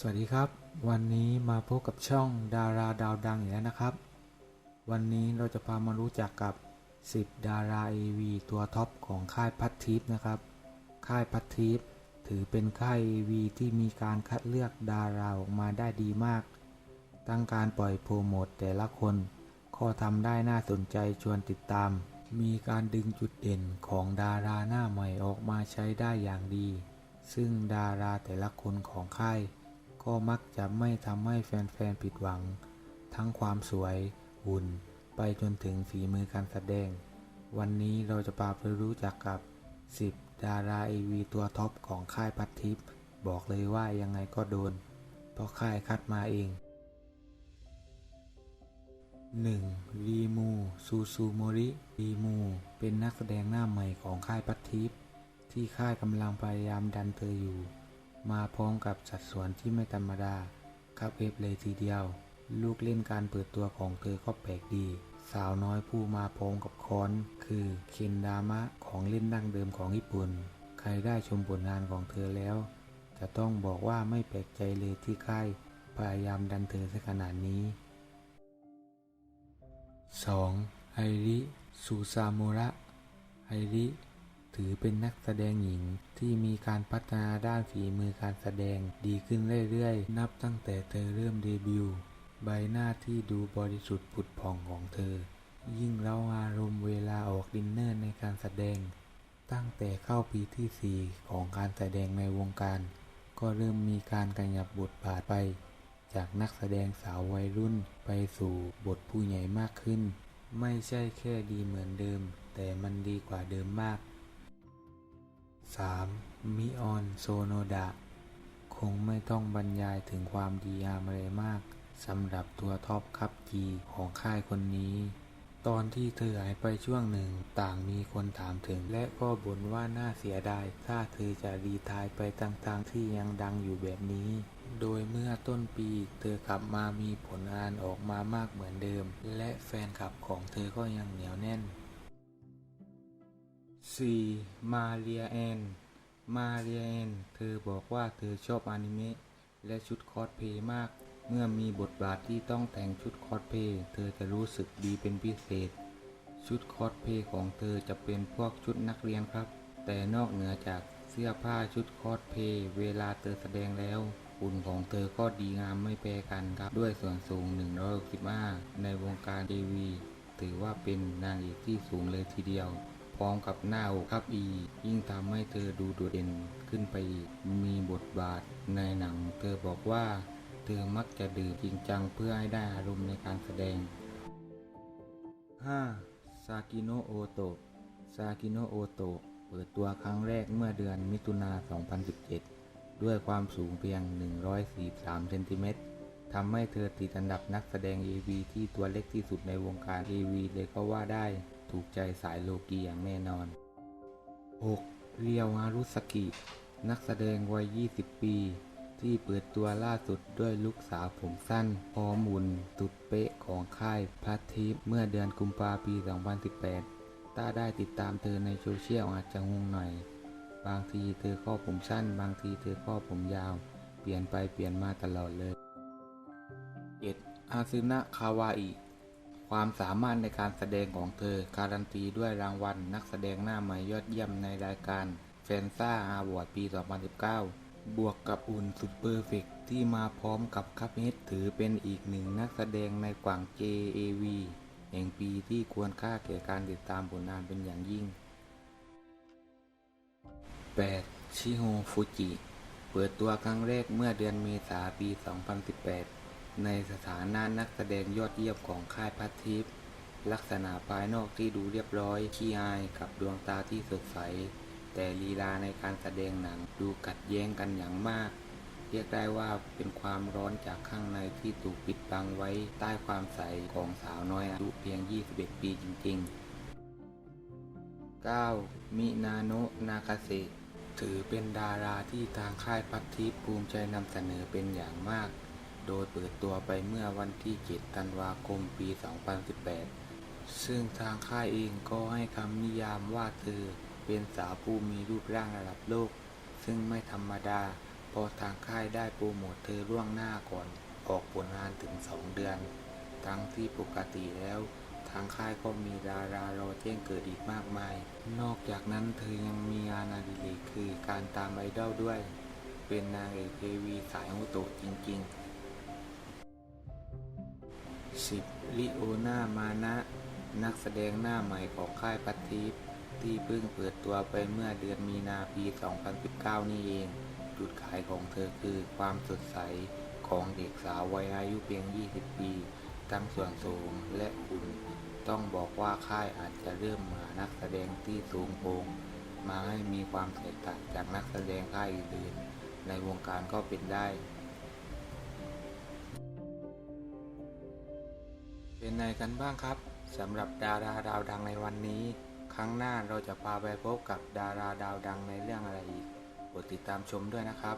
สวัสดีครับ วันนี้มาพบกับช่องดาราดาวดังอีกแล้วนะครับ วันนี้เราจะพามารู้จักกับ 10 ดารา AV ตัวท็อปของค่ายพัททิปนะครับ ค่ายพัททิปถือเป็นค่าย AV ที่มีการคัดเลือกดาราออกมาได้ดีมาก ตั้งการปล่อยโปรโมทแต่ละคนก็ทำได้น่าสนใจชวนติดตาม มีการดึงจุดเด่นของดาราหน้าใหม่ออกมาใช้ได้อย่างดี ซึ่งดาราแต่ละคนของค่าย ก็มักจะไม่ทำให้แฟนๆผิดหวัง ทั้งความสวย หุ่น ไปจนถึงฝีมือการแสดง วันนี้เราจะพาไปรู้จักกับ 10 ดาราเอวีตัวท็อปของค่ายพัททิปบอกเลยว่ายังไงก็โดน เพราะค่ายคัดมาเอง 1. รีมู ซูซูโมริรีมู เป็นนักแสดงหน้าใหม่ของค่ายพัททิปที่ค่ายกำลังพยายามดันเธออยู่ มาพร้อมกับสัดส่วนที่ไม่ธรรมดาครับเอฟเลยทีเดียว ลูกเล่นการเปิดตัวของเธอก็แปลกดี สาวน้อยผู้มาพร้อมกับค้อน คือเคนดามะของเล่นดั้งเดิมของญี่ปุ่น ใครได้ชมผลงานของเธอแล้ว จะต้องบอกว่าไม่แปลกใจเลยที่ค่ายพยายามดันเธอซะขนาดนี้ 2. ไอริซูซามุระไอริ ถือเป็นนักแสดงหญิงที่มีการพัฒนาด้านฝีมือการแสดงดีขึ้นเรื่อยๆ นับตั้งแต่เธอเริ่มเดบิวต์ใบหน้าที่ดูบริสุทธิ์ผุดผ่องของเธอ ยิ่งเร้าอารมณ์เวลาออกดินเนอร์ในการแสดง ตั้งแต่เข้าปีที่ 4 ของการแสดงในวงการ ก็เริ่มมีการขยับบทบาทไป จากนักแสดงสาววัยรุ่นไปสู่บทผู้ใหญ่มากขึ้น ไม่ใช่แค่ดีเหมือนเดิม แต่มันดีกว่าเดิมมาก 3. มิออน โซโนดะ คงไม่ต้องบรรยายถึงความดีงามอะไรมากสำหรับตัวท็อปคัพจีของค่ายคนนี้ ตอนที่เธอหายไปช่วงหนึ่งต่างมีคนถามถึง และก็บ่นว่าน่าเสียดายถ้าเธอจะรีทายไปต่างๆที่ยังดังอยู่แบบนี้ โดยเมื่อต้นปีเธอกลับมามีผลงานออกมามากเหมือนเดิม และแฟนคลับของเธอก็ยังเหนียวแน่น 4. มาเรียแอน มาเรียแอน เธอบอกว่าเธอชอบอนิเมะและชุดคอสเพลย์มาก เมื่อมีบทบาทที่ต้องแต่งชุดคอสเพลย์เธอจะรู้สึกดีเป็นพิเศษ ชุดคอสเพลย์ของเธอจะเป็นพวกชุดนักเรียนครับ แต่นอกเหนือจากเสื้อผ้าชุดคอสเพลย์เวลาเธอแสดงแล้วหุ่นของเธอก็ดีงามไม่แพ้กันครับ ด้วยส่วนสูง 165 ในวงการทีวีถือว่าเป็นนางเอกที่สูงเลยทีเดียว พร้อมกับหน้าอกครับอี ยิ่งทำให้เธอดูโดดเด่นขึ้นไปอีก มีบทบาทในหนัง เธอบอกว่า เธอมักจะดื่มจริงจังเพื่อให้ได้อารมณ์ในการแสดง 5. ซากิโนโอโตะซากิโนโอโตะเปิดตัวครั้งแรกเมื่อเดือนมิถุนา 2017 ด้วยความสูงเพียง 143 เซนติเมตรทำให้เธอติดอันดับนักแสดง AV ที่ตัวเล็กที่สุดในวงการ AV เลยก็ว่าได้ ถูกใจสายโลกีอย่างแน่นอน 6. เรียวฮารุสกิ นักแสดงวัย 20 ปี ที่เปิดตัวล่าสุดด้วยลูกสาวผมสั้นพร้อมุนตุดเป๊ะของค่ายพัททิปเมื่อเดือนกุมภาปี 2018 ถ้าได้ติดตามเธอในโซเชียลอาจจะงงหน่อย บางทีเธอข้อผมสั้น บางทีเธอข้อผมยาว เปลี่ยนไปเปลี่ยนมาตลอดเลย 7. อาซึนะคาวาอิ ความสามารถในการแสดงของเธอ การันตีด้วยรางวัล นักแสดงหน้าใหม่ยอดเยี่ยมในรายการแฟนซ่าอาวอร์ดปี 2019 บวกกับอุ่นสุดเพอร์เฟกที่มาพร้อมกับคัพเฮดถือเป็นอีกหนึ่งนักแสดงในกว่าง JAV แห่งปีที่ควรค่าแก่การติดตามผลงานเป็นอย่างยิ่ง 8. ชิโฮฟุจิ เปิดตัวครั้งแรกเมื่อเดือนเมษาปี 2018 ในสถานะนักแสดงยอดเยี่ยมของค่ายพัททิปลักษณะภายนอกที่ดูเรียบร้อยขี้อายกับดวงตาที่สดใส แต่ลีลาในการแสดงหนังดูกัดแย้งกันอย่างมาก เรียกได้ว่าเป็นความร้อนจากข้างในที่ถูกปิดบังไว้ใต้ความใสของสาวน้อยอายุเพียง 21 ปีจริง ๆ 9. มินาโนะนากาเซถือเป็นดาราที่ทางค่ายพัททิปภูมิใจนำเสนอเป็นอย่างมาก โดยเปิดตัวไปเมื่อวันที่ 7 ธันวาคม ปี 2018 ซึ่งทางค่ายเองก็ให้คำนิยามว่าเธอเป็นสาวผู้มีรูปร่างระดับโลก ซึ่งไม่ธรรมดาพราะทางค่ายได้โปรโมทเธอล่วงหน้าก่อน ออกผลงานถึง 2 เดือน ทั้งที่ปกติแล้วทางค่ายก็มีดารารอแจ้งเกิดอีกมากมาย นอกจากนั้นเธอยังมีงานอดิเรกคือการตามไอดอลด้วย เป็นนางเอกเทวีสายโอโตจริง ๆ 10 ลิโอนามานะ นักแสดงหน้าใหม่ของค่ายพัททิปที่เพิ่งเปิดตัวไปเมื่อเดือนมีนาปี 2019 นี่เอง จุดขายของเธอคือความสดใสของเด็กสาววัยอายุเพียง 20 ปี ทั้งส่วนสูงและหุ่นต้องบอกว่าค่ายอาจจะเริ่มหานักแสดงที่สูงโปงมาให้มีความแตกต่างจากนักแสดงค่ายอื่นๆในวงการก็เป็นได้ เป็นไงกันบ้างครับสำหรับดาราดาวดังในวันนี้ ครั้งหน้าเราจะพาไปพบกับดาราดาวดังในเรื่องอะไรอีกโปรดติดตามชมด้วยนะครับ